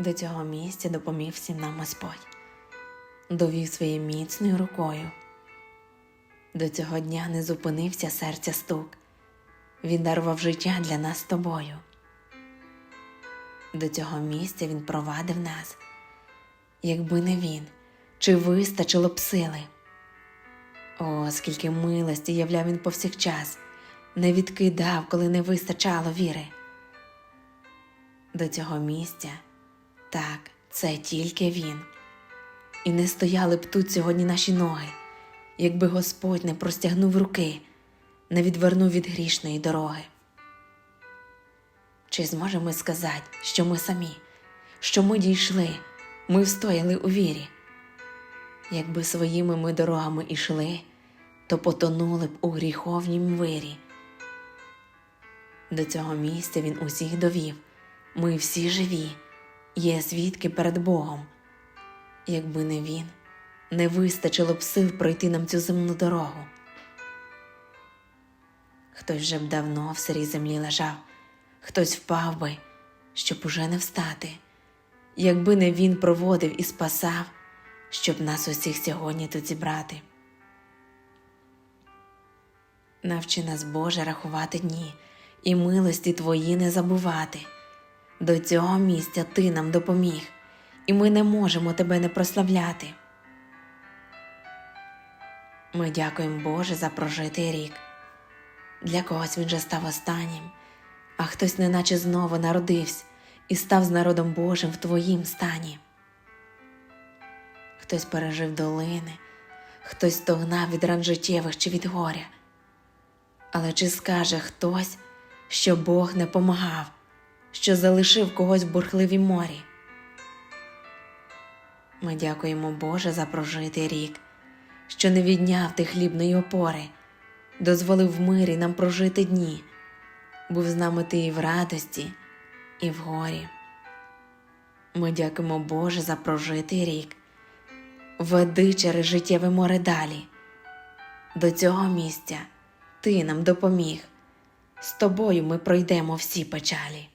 До цього місця допоміг всім нам Господь, довів своєю міцною рукою. До цього дня не зупинився серця стук, він дарував життя для нас з тобою. До цього місця він провадив нас, якби не він, чи вистачило б сили. О, скільки милості являв він повсякчас, не відкидав, коли не вистачало віри. До цього місця, так, це тільки він. І не стояли б тут сьогодні наші ноги, якби Господь не простягнув руки, не відвернув від грішної дороги. Чи зможемо ми сказати, що ми самі, що ми дійшли, ми встояли у вірі? Якби своїми ми дорогами ішли, то потонули б у гріховнім вирі. До цього місця він усіх довів. Ми всі живі, є свідки перед Богом. Якби не він, не вистачило б сил пройти нам цю земну дорогу. Хтось вже б давно в сирій землі лежав, хтось впав би, щоб уже не встати, якби не він проводив і спасав, щоб нас усіх сьогодні тут зібрати. Навчи нас, Боже, рахувати дні і милості Твої не забувати. До цього місця Ти нам допоміг, і ми не можемо Тебе не прославляти. Ми дякуємо Боже за прожитий рік. Для когось він же став останнім, а хтось неначе знову народився і став з народом Божим в Твоїм стані. Хтось пережив долини, хтось стогнав від ран життєвих чи від горя. Але чи скаже хтось, що Бог не помагав, що залишив когось в бурхливій морі? Ми дякуємо Боже за прожитий рік, що не відняв ти хлібної опори, дозволив в мирі нам прожити дні, був з нами ти і в радості, і в горі. Ми дякуємо Боже за прожитий рік, веди через життєве море далі. До цього місця ти нам допоміг. З тобою ми пройдемо всі печалі.